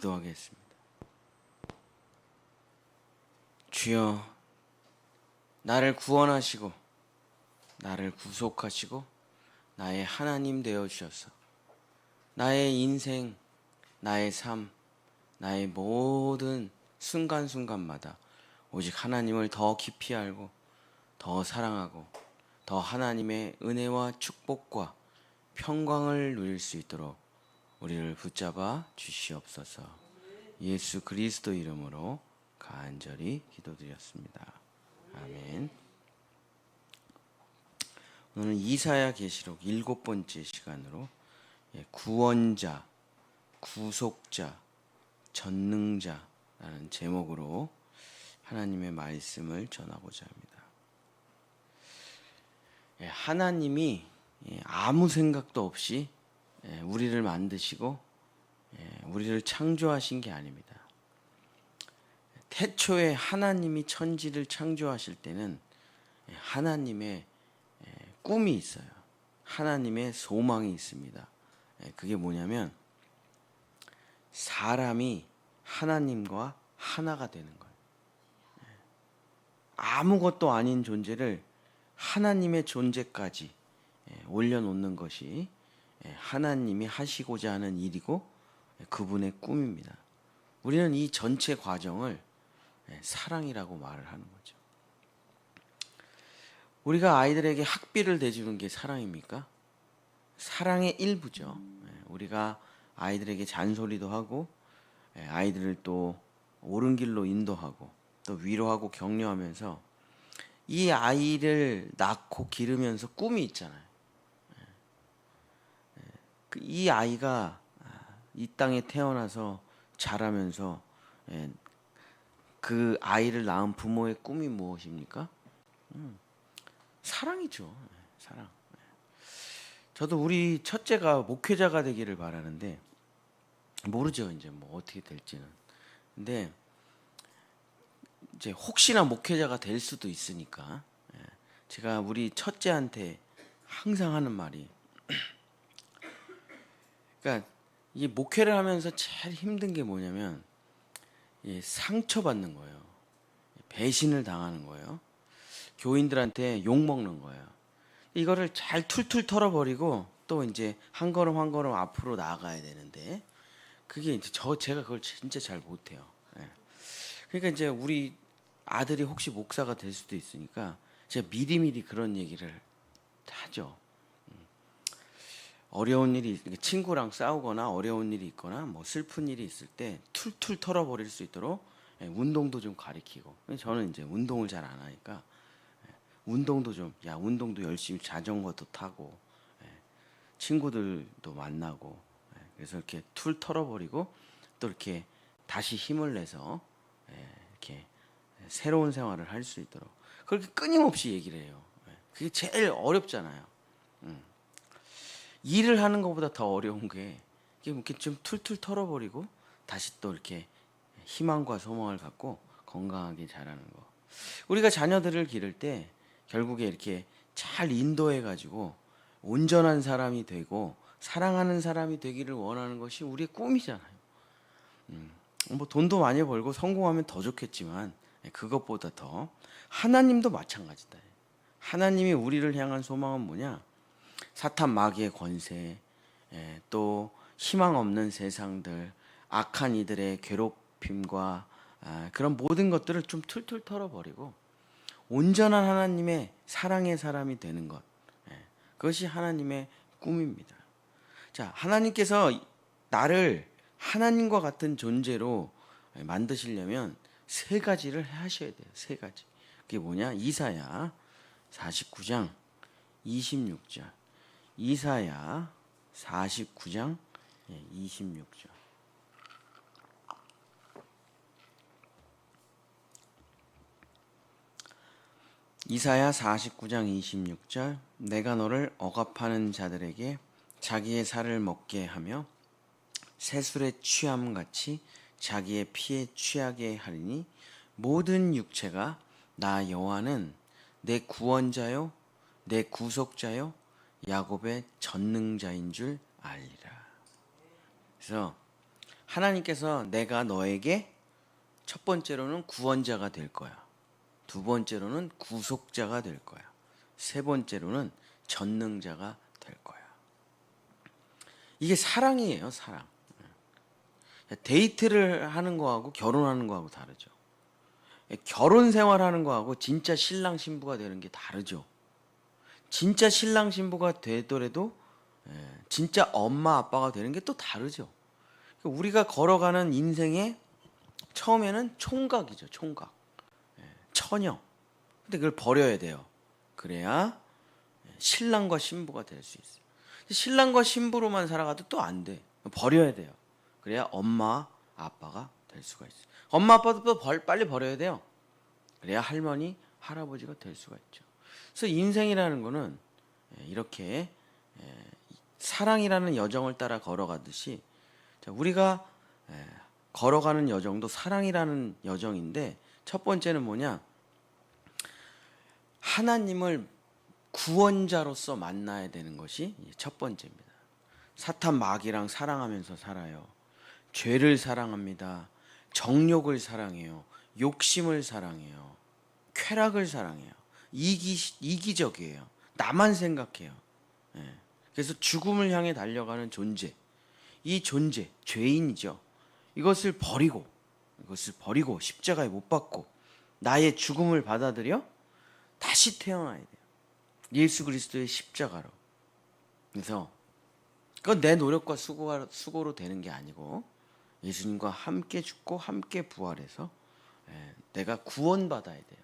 기도하겠습니다. 주여, 나를 구원하시고, 나를 구속하시고, 나의 하나님 되어 주셔서, 나의 인생, 나의 삶, 나의 모든 순간순간마다 오직 하나님을 더 깊이 알고, 더 사랑하고, 더 하나님의 은혜와 축복과 평강을 누릴 수 있도록 우리를 붙잡아 주시옵소서. 예수 그리스도 이름으로 간절히 기도드렸습니다. 아멘. 오늘 이사야 계시록 일곱 번째 시간으로 예, 구원자, 구속자, 전능자라는 제목으로 하나님의 말씀을 전하고자 합니다. 예, 하나님이 예, 아무 생각도 없이 우리를 만드시고 우리를 창조하신 게 아닙니다. 태초에 하나님이 천지를 창조하실 때는 하나님의 꿈이 있어요. 하나님의 소망이 있습니다. 그게 뭐냐면 사람이 하나님과 하나가 되는 거예요. 아무것도 아닌 존재를 하나님의 존재까지 올려놓는 것이 하나님이 하시고자 하는 일이고 그분의 꿈입니다. 우리는 이 전체 과정을 사랑이라고 말을 하는 거죠. 우리가 아이들에게 학비를 대주는 게 사랑입니까? 사랑의 일부죠. 우리가 아이들에게 잔소리도 하고 아이들을 또 옳은 길로 인도하고 또 위로하고 격려하면서 이 아이를 낳고 기르면서 꿈이 있잖아요. 그이 아이가 이 땅에 태어나서 자라면서 그 아이를 낳은 부모의 꿈이 무엇입니까? 음, 사랑이죠. 사랑. 저도 우리 첫째가 목회자가 되기를 바라는데 모르죠 이제 뭐 어떻게 될지는. 근데 이제 혹시나 목회자가 될 수도 있으니까 제가 우리 첫째한테 항상 하는 말이 그러니까 이 목회를 하면서 제일 힘든 게 뭐냐면 상처받는 거예요. 배신을 당하는 거예요. 교인들한테 욕 먹는 거예요. 이거를 잘 툴툴 털어버리고 또 이제 한 걸음 한 걸음 앞으로 나아가야 되는데 그게 이제 저 제가 그걸 진짜 잘 못해요. 예. 그러니까 이제 우리 아들이 혹시 목사가 될 수도 있으니까 제가 미리미리 그런 얘기를 하죠. 어려운 일이 친구랑 싸우거나 어려운 일이 있거나 뭐 슬픈 일이 있을 때 툴툴 털어버릴 수 있도록 예, 운동도 좀 가리키고 저는 이제 운동을 잘 안 하니까 예, 운동도 좀 야 운동도 열심히 자전거도 타고 예, 친구들도 만나고 그래서 이렇게 툴 털어버리고 또 이렇게 다시 힘을 내서 이렇게 새로운 생활을 할 수 있도록 그렇게 끊임없이 얘기를 해요. 그게 제일 어렵잖아요. 음. 일을 하는 것보다 더 어려운 게 이렇게 좀 툴툴 털어버리고 다시 또 이렇게 희망과 소망을 갖고 건강하게 자라는 거. 우리가 자녀들을 기를 때 결국에 이렇게 잘 인도해 가지고 온전한 사람이 되고 사랑하는 사람이 되기를 원하는 것이 우리의 꿈이잖아요. 음, 뭐 돈도 많이 벌고 성공하면 더 좋겠지만 그것보다 더 하나님도 마찬가지다. 하나님이 우리를 향한 소망은 뭐냐? 사탄 마귀의 권세, 예, 또 희망 없는 세상들, 악한 이들의 괴롭힘과 아, 그런 모든 것들을 좀 툴툴 털어버리고 온전한 하나님의 사랑의 사람이 되는 것. 예, 그것이 하나님의 꿈입니다. 자, 하나님께서 나를 하나님과 같은 존재로 만드시려면 세 가지를 하셔야 돼요. 세 가지. 그게 뭐냐? 이사야 49장 26절. 이사야 49장 26절. 이사야 49장 26절 내가 너를 억압하는 자들에게 자기의 살을 먹게 하며 새술의 취함 같이 자기의 피에 취하게 하리니 모든 육체가 나 여호와는 내 구원자요 내 구속자요 야곱의 전능자인 줄 알리라. 그래서 하나님께서 내가 너에게 첫 번째로는 구원자가 될 거야. 두 번째로는 구속자가 될 거야. 세 번째로는 전능자가 될 거야. 이게 사랑이에요, 사랑. 데이트를 하는 거하고 결혼하는 거하고 다르죠. 결혼 생활하는 거하고 진짜 신랑 신부가 되는 게 다르죠. 진짜 신랑 신부가 되더라도 예, 진짜 엄마 아빠가 되는 게 또 다르죠. 우리가 걸어가는 인생의 처음에는 총각이죠, 총각. 예, 처녀. 근데 그걸 버려야 돼요. 그래야 신랑과 신부가 될 수 있어요. 신랑과 신부로만 살아가도 또 안 돼. 버려야 돼요. 그래야 엄마, 아빠가 될 수가 있어요. 엄마, 아빠도 또 벌, 빨리 버려야 돼요. 그래야 할머니, 할아버지가 될 수가 있죠. 그래서 인생이라는 거는 예, 이렇게 예, 사랑이라는 여정을 따라 걸어가듯이 자, 우리가 예, 걸어가는 여정도 사랑이라는 여정인데 첫 번째는 뭐냐? 하나님을 구원자로서 만나야 되는 것이 첫 번째입니다. 사탄 마귀랑 사랑하면서 살아요. 죄를 사랑합니다. 정욕을 사랑해요. 욕심을 사랑해요. 쾌락을 사랑해요. 이기 이기적이에요. 나만 생각해요. 예. 그래서 죽음을 향해 달려가는 존재. 이 존재, 죄인이죠. 이것을 버리고 이것을 버리고 십자가에 못 박고 나의 죽음을 받아들여 다시 태어나야 돼요. 예수 그리스도의 십자가로. 그래서 그건 내 노력과 수고가, 수고로 되는 게 아니고 예수님과 함께 죽고 함께 부활해서 예, 내가 구원받아야 돼요.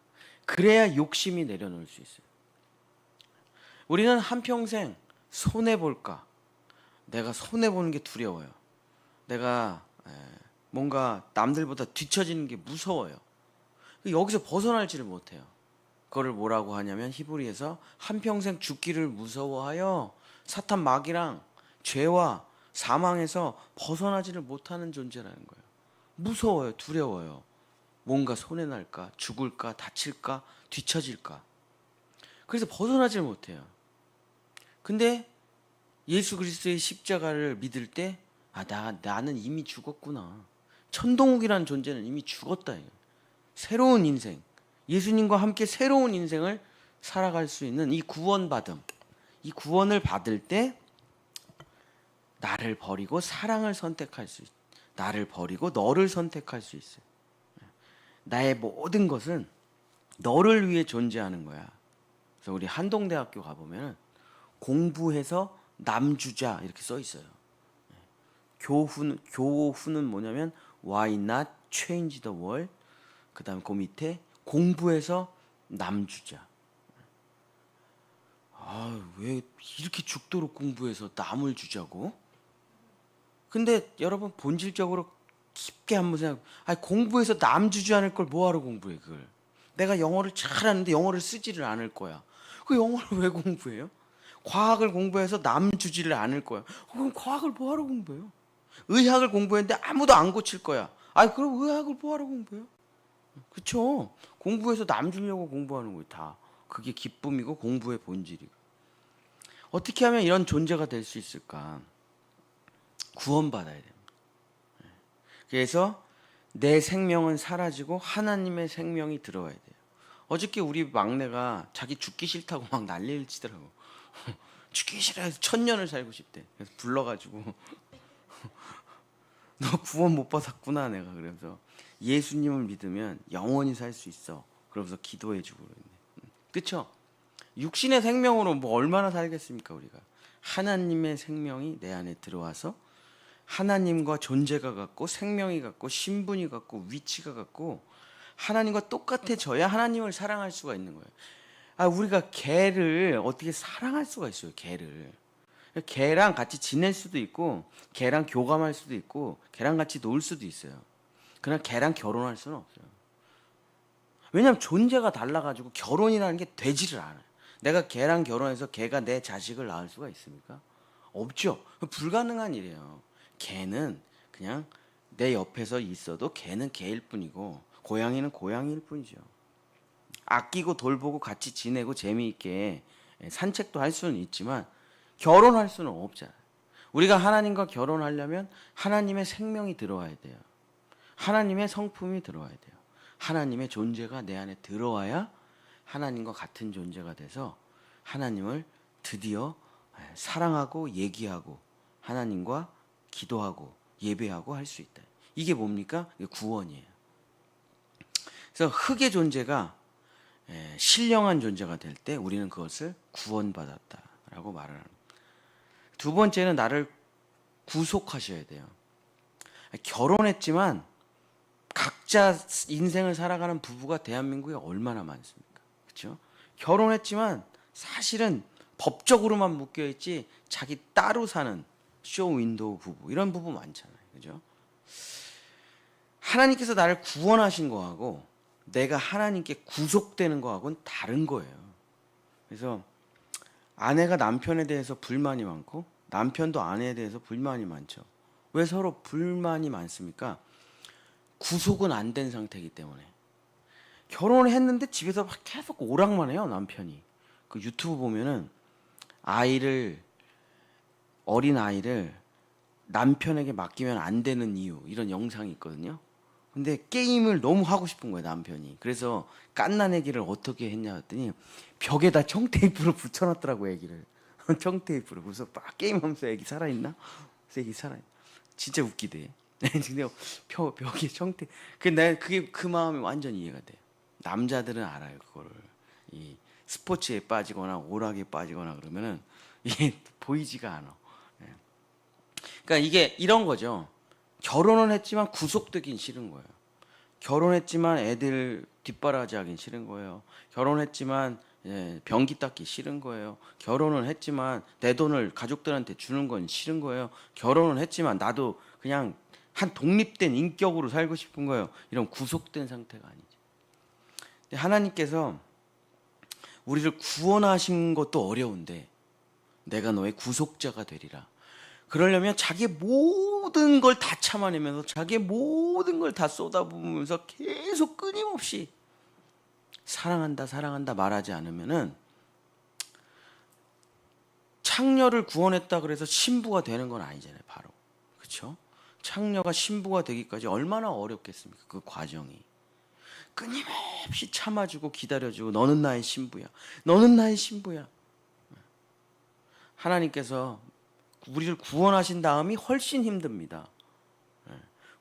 그래야 욕심이 내려놓을 수 있어요. 우리는 한평생 손해볼까? 내가 손해보는 게 두려워요. 내가 예, 뭔가 남들보다 뒤처지는 게 무서워요. 여기서 벗어날지를 못해요. 그거를 뭐라고 하냐면 히브리에서 한평생 죽기를 무서워하여 사탄 마귀랑 죄와 사망에서 벗어나지를 못하는 존재라는 거예요. 무서워요. 두려워요. 뭔가 손해 날까? 죽을까? 다칠까? 뒤처질까? 그래서 벗어나질 못해요. 근데 예수 그리스도의 십자가를 믿을 때, 아, 나, 나는 이미 죽었구나. 천동욱이라는 존재는 이미 죽었다. 새로운 인생. 예수님과 함께 새로운 인생을 살아갈 수 있는 이 구원받음. 이 구원을 받을 때, 나를 버리고 사랑을 선택할 수 있, 나를 버리고 너를 선택할 수 있어요. 나의 모든 것은 너를 위해 존재하는 거야. 그래서 우리 한동대학교 가보면 공부해서 남주자 이렇게 써 있어요. 교훈 교훈은 뭐냐면 why not change the world? 그 다음 그 밑에 공부해서 남주자. 아, 왜 이렇게 죽도록 공부해서 남을 주자고? 근데 여러분 본질적으로 깊게 한번 생각. 아니 공부해서 남 주지 않을 걸 뭐하러 공부해 그걸? 내가 영어를 잘하는데 영어를 쓰지를 않을 거야. 그 영어를 왜 공부해요? 과학을 공부해서 남 주지를 않을 거야. 그럼 과학을 뭐하러 공부해요? 의학을 공부했는데 아무도 안 고칠 거야. 아니 그럼 의학을 뭐하러 공부해요? 그렇죠. 공부해서 남 주려고 공부하는 거예요. 다 그게 기쁨이고 공부의 본질이고. 어떻게 하면 이런 존재가 될 수 있을까? 구원받아야 됩니다. 그래서 내 생명은 사라지고 하나님의 생명이 들어와야 돼요. 어저께 우리 막내가 자기 죽기 싫다고 막 난리를 치더라고. 죽기 싫어해서 천년을 살고 싶대. 그래서 불러가지고 너 구원 못 받았구나 내가 그래서 예수님을 믿으면 영원히 살 수 있어. 그러면서 기도해주고 그랬네. 그쵸? 육신의 생명으로 뭐 얼마나 살겠습니까 우리가? 하나님의 생명이 내 안에 들어와서 하나님과 존재가 같고 생명이 같고 신분이 같고 위치가 같고 하나님과 똑같아져야 하나님을 사랑할 수가 있는 거예요. 아 우리가 개를 어떻게 사랑할 수가 있어요? 개를 개랑 같이 지낼 수도 있고 개랑 교감할 수도 있고 개랑 같이 놀 수도 있어요. 그러나 개랑 결혼할 수는 없어요. 왜냐하면 존재가 달라가지고 결혼이라는 게 되지를 않아요. 내가 개랑 결혼해서 개가 내 자식을 낳을 수가 있습니까? 없죠. 불가능한 일이에요. 개는 그냥 내 옆에서 있어도 개는 개일 뿐이고 고양이는 고양이일 뿐이죠. 아끼고 돌보고 같이 지내고 재미있게 산책도 할 수는 있지만 결혼할 수는 없잖아요. 우리가 하나님과 결혼하려면 하나님의 생명이 들어와야 돼요. 하나님의 성품이 들어와야 돼요. 하나님의 존재가 내 안에 들어와야 하나님과 같은 존재가 돼서 하나님을 드디어 사랑하고 얘기하고 하나님과 기도하고 예배하고 할 수 있다. 이게 뭡니까? 이게 구원이에요. 그래서 흙의 존재가 예, 신령한 존재가 될 때 우리는 그것을 구원받았다라고 말을 합니다. 두 번째는 나를 구속하셔야 돼요. 결혼했지만 각자 인생을 살아가는 부부가 대한민국에 얼마나 많습니까? 그렇죠? 결혼했지만 사실은 법적으로만 묶여 있지 자기 따로 사는 쇼 윈도우 부부 이런 부부 많잖아요. 그죠? 하나님께서 나를 구원하신 거하고 내가 하나님께 구속되는 거하고는 다른 거예요. 그래서 아내가 남편에 대해서 불만이 많고 남편도 아내에 대해서 불만이 많죠. 왜 서로 불만이 많습니까? 구속은 안 된 상태이기 때문에. 결혼을 했는데 집에서 막 계속 오락만 해요, 남편이. 그 유튜브 보면은 아이를 어린 아이를 남편에게 맡기면 안 되는 이유 이런 영상이 있거든요. 근데 게임을 너무 하고 싶은 거예요 남편이. 그래서 깐나내기를 어떻게 했냐 했더니 벽에다 청테이프로 붙여놨더라고 애기를. 청테이프로. 그래서 막 게임하면서 애기 살아있나? 애기 살아. 진짜 웃기대. 근데 벽 벽에 청테. 그내 그게 그 마음이 완전 이해가 돼. 남자들은 알아요 그거를. 이 스포츠에 빠지거나 오락에 빠지거나 그러면은 이게 보이지가 않아. 예. 그러니까 이게 이런 거죠. 결혼은 했지만 구속되긴 싫은 거예요. 결혼했지만 애들 뒷바라지하긴 싫은 거예요. 결혼했지만 예, 변기 닦기 싫은 거예요. 결혼을 했지만 내 돈을 가족들한테 주는 건 싫은 거예요. 결혼을 했지만 나도 그냥 한 독립된 인격으로 살고 싶은 거예요. 이런 구속된 상태가 아니죠. 하나님께서 우리를 구원하신 것도 어려운데 내가 너의 구속자가 되리라. 그러려면 자기의 모든 걸 다 참아내면서 자기의 모든 걸 다 쏟아부으면서 계속 끊임없이 사랑한다 사랑한다 말하지 않으면은 창녀를 구원했다 그래서 신부가 되는 건 아니잖아요 바로. 그렇죠 창녀가 신부가 되기까지 얼마나 어렵겠습니까 그 과정이. 끊임없이 참아주고 기다려주고 너는 나의 신부야. 너는 나의 신부야. 하나님께서 우리를 구원하신 다음이 훨씬 힘듭니다. 예.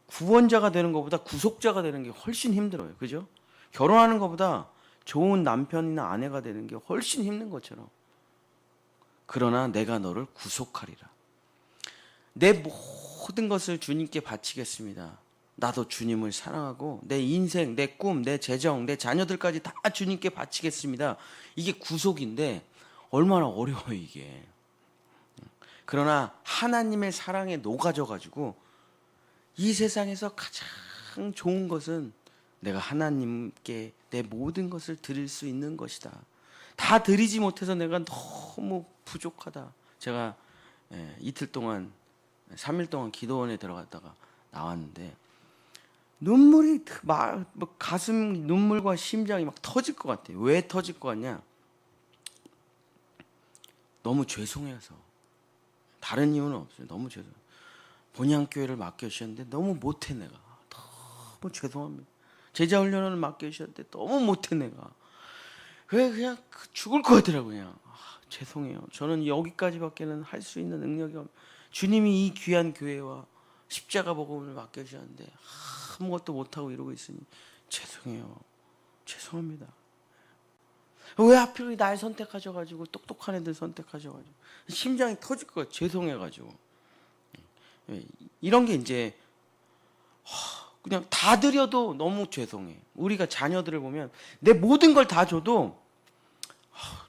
구원자가 되는 것보다 구속자가 되는 게 훨씬 힘들어요. 그죠? 결혼하는 것보다 좋은 남편이나 아내가 되는 게 훨씬 힘든 것처럼. 그러나 내가 너를 구속하리라. 내 모든 것을 주님께 바치겠습니다. 나도 주님을 사랑하고 내 인생, 내 꿈, 내 재정, 내 자녀들까지 다 주님께 바치겠습니다. 이게 구속인데 얼마나 어려워요, 이게. 그러나 하나님의 사랑에 녹아져 가지고 이 세상에서 가장 좋은 것은 내가 하나님께 내 모든 것을 드릴 수 있는 것이다. 다 드리지 못해서 내가 너무 부족하다. 제가 예, 이틀 동안 3일 동안 기도원에 들어갔다가 나왔는데 눈물이 막뭐 가슴 눈물과 심장이 막 터질 것 같아요. 왜 터질 것 같냐? 너무 죄송해서 다른 이유는 없어요. 너무 죄송. 본향 교회를 맡겨 주셨는데 너무 못해 내가. 너무 죄송합니다. 제자 훈련을 맡겨 주셨는데 너무 못해 내가. 왜 그냥 그 죽을 것 같더라고 그냥. 아, 죄송해요. 저는 여기까지밖에는 할 수 있는 능력이 없. 주님이 이 귀한 교회와 십자가 복음을 맡겨 주셨는데 아무것도 못 하고 이러고 있으니 죄송해요. 죄송합니다. 왜 하필 날 선택하셔가지고 똑똑한 애들 선택하셔가지고 심장이 터질 것 죄송해가지고 예, 이런 게 이제 그냥 다 드려도 너무 죄송해. 우리가 자녀들을 보면 내 모든 걸 다 줘도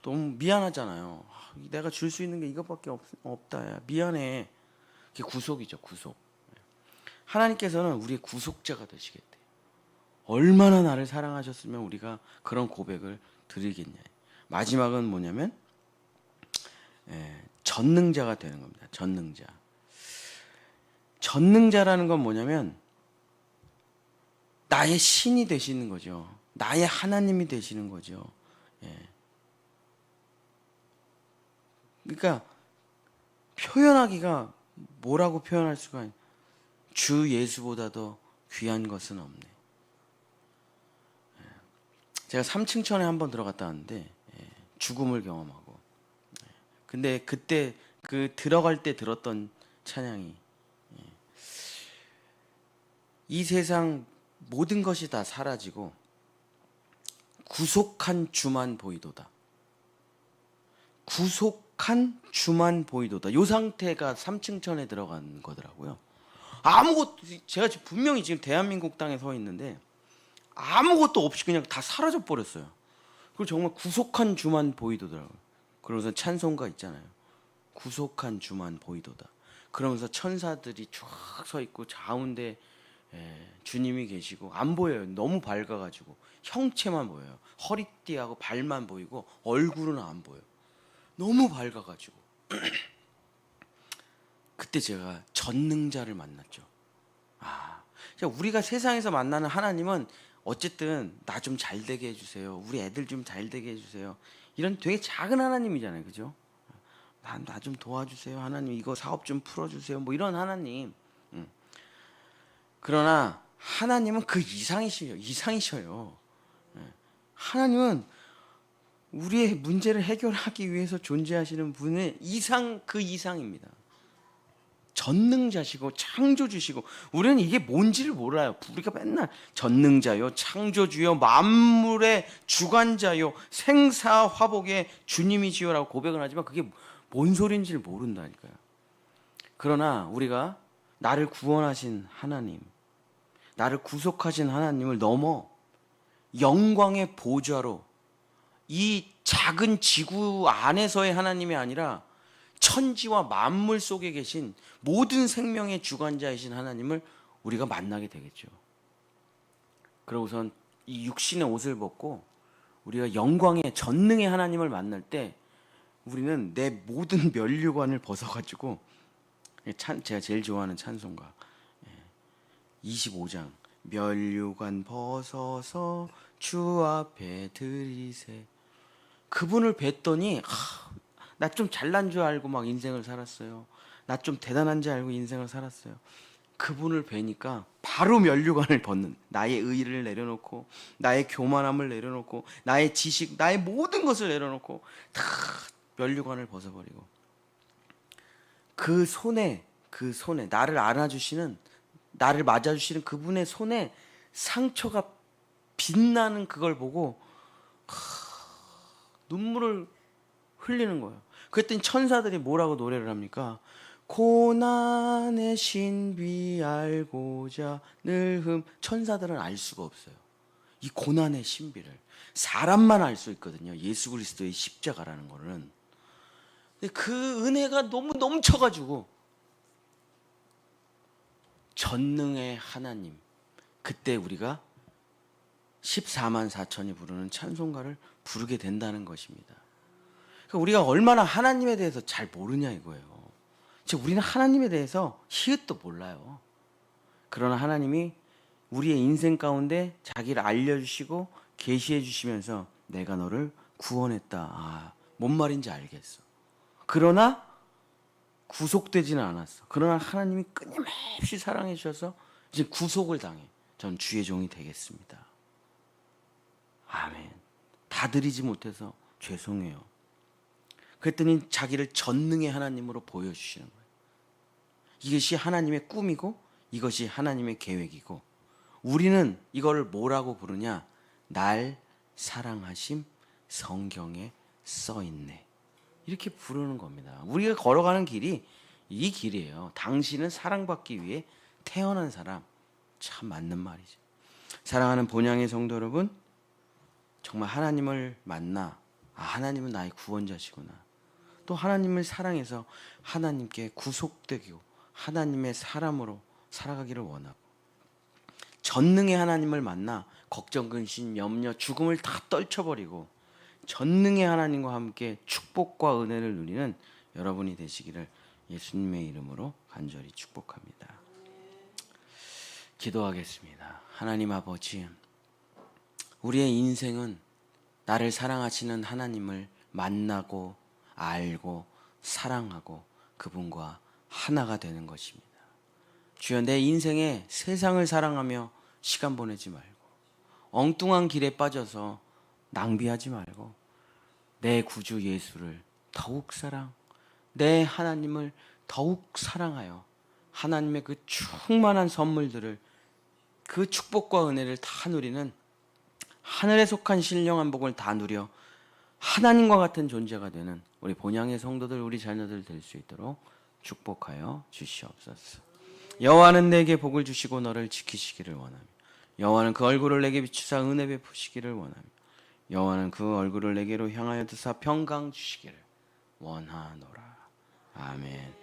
너무 미안하잖아요. 내가 줄 수 있는 게 이것밖에 없. 야. 미안해. 그게 구속이죠, 구속. 하나님께서는 우리의 구속자가 되시겠대. 얼마나 나를 사랑하셨으면 우리가 그런 고백을 드리겠냐. 마지막은 뭐냐면 예, 전능자가 되는 겁니다. 전능자. 전능자라는 건 뭐냐면 나의 신이 되시는 거죠. 나의 하나님이 되시는 거죠. 예. 그러니까 표현하기가 뭐라고 표현할 수가 있- 주 예수보다 더 귀한 것은 없네. 예. 제가 3층천에 한 번 들어갔다 왔는데 예, 죽음을 경험하고 예. 근데 그때 그 들어갈 때 들었던 찬양이 예. 이 세상 모든 것이 다 사라지고 구속한 주만 보이도다. 구속한 주만 보이도다. 요 상태가 3층 천에 들어간 거더라고요. 아무것도 제가 분명히 지금 대한민국 땅에 서 있는데 아무것도 없이 그냥 다 사라져 버렸어요. 그리고 정말 구속한 주만 보이도더라고요. 그러면서 찬송가 있잖아요. 구속한 주만 보이도다. 그러면서 천사들이 쫙서 있고 가운데 예, 주님이 계시고 안 보여요. 너무 밝아가지고 형체만 보여요. 허리띠하고 발만 보이고 얼굴은 안 보여. 너무 밝아가지고 그때 제가 전능자를 만났죠. 아, 우리가 세상에서 만나는 하나님은 어쨌든 나 좀 잘 되게 해주세요. 우리 애들 좀 잘 되게 해주세요. 이런 되게 작은 하나님이잖아요, 그죠? 나 좀 도와주세요, 하나님. 이거 사업 좀 풀어주세요. 뭐 이런 하나님. 음. 그러나 하나님은 그 이상이셔요. 이상이셔요. 예. 하나님은 우리의 문제를 해결하기 위해서 존재하시는 분의 이상 그 이상입니다. 전능자시고 창조주시고 우리는 이게 뭔지를 몰라요. 우리가 맨날 전능자요, 창조주요, 만물의 주관자요, 생사화복의 주님이시요라고 고백을 하지만 그게 뭔 소리인지를 모른다니까요. 그러나 우리가 나를 구원하신 하나님, 나를 구속하신 하나님을 넘어 영광의 보좌로 이 작은 지구 안에서의 하나님이 아니라 천지와 만물 속에 계신 모든 생명의 주관자이신 하나님을 우리가 만나게 되겠죠. 그러고선 이 육신의 옷을 벗고 우리가 영광의 전능의 하나님을 만날 때 우리는 내 모든 면류관을 벗어가지고 찬, 제가 제일 좋아하는 찬송가 25장 면류관 벗어서 주 앞에 들이세 그분을 뵀더니 나 좀 잘난 줄 알고 막 인생을 살았어요. 나 좀 대단한 줄 알고 인생을 살았어요. 그분을 뵈니까 바로 면류관을 벗는 나의 의의를 내려놓고 나의 교만함을 내려놓고 나의 지식 나의 모든 것을 내려놓고 다 면류관을 벗어버리고 그 손에 그 손에 나를 안아주시는 나를 맞아주시는 그분의 손에 상처가 빛나는 그걸 보고 하, 눈물을 흘리는 거예요. 그랬더니 천사들이 뭐라고 노래를 합니까? 고난의 신비 알고자 늘 흠 천사들은 알 수가 없어요. 이 고난의 신비를 사람만 알 수 있거든요. 예수 그리스도의 십자가라는 거는. 그 은혜가 너무 넘쳐가지고 전능의 하나님 그때 우리가 14만 4천이 부르는 찬송가를 부르게 된다는 것입니다. 그러니까 우리가 얼마나 하나님에 대해서 잘 모르냐 이거예요. 즉 우리는 하나님에 대해서 히읗도 몰라요. 그러나 하나님이 우리의 인생 가운데 자기를 알려주시고 계시해 주시면서 내가 너를 구원했다. 아, 뭔 말인지 알겠어. 그러나 구속되지는 않았어. 그러나 하나님이 끊임없이 사랑해 주셔서 이제 구속을 당해. 전 주의 종이 되겠습니다. 아멘. 다 드리지 못해서 죄송해요. 그랬더니 자기를 전능의 하나님으로 보여주시는 거예요. 이것이 하나님의 꿈이고 이것이 하나님의 계획이고 우리는 이걸 뭐라고 부르냐? 날 사랑하심 성경에 써 있네. 이렇게 부르는 겁니다. 우리가 걸어가는 길이 이 길이에요. 당신은 사랑받기 위해 태어난 사람. 참 맞는 말이죠. 사랑하는 본향의 성도 여러분, 정말 하나님을 만나 아, 하나님은 나의 구원자시구나. 또 하나님을 사랑해서 하나님께 구속되고 하나님의 사람으로 살아가기를 원하고 전능의 하나님을 만나 걱정, 근심, 염려, 죽음을 다 떨쳐버리고 전능의 하나님과 함께 축복과 은혜를 누리는 여러분이 되시기를 예수님의 이름으로 간절히 축복합니다. 기도하겠습니다. 하나님 아버지, 우리의 인생은 나를 사랑하시는 하나님을 만나고 알고 사랑하고 그분과 하나가 되는 것입니다. 주여 내 인생에 세상을 사랑하며 시간 보내지 말고 엉뚱한 길에 빠져서 낭비하지 말고 내 구주 예수를 더욱 사랑, 내 하나님을 더욱 사랑하여 하나님의 그 충만한 선물들을 그 축복과 은혜를 다 누리는 하늘에 속한 신령한 복을 다 누려 하나님과 같은 존재가 되는 우리 본향의 성도들 우리 자녀들 될 수 있도록 축복하여 주시옵소서. 여호와는 내게 복을 주시고 너를 지키시기를 원하며 여호와는 그 얼굴을 내게 비추사 은혜 베푸시기를 원하며 여호와는 그 얼굴을 내게로 향하여 드사 평강 주시기를 원하노라. 아멘.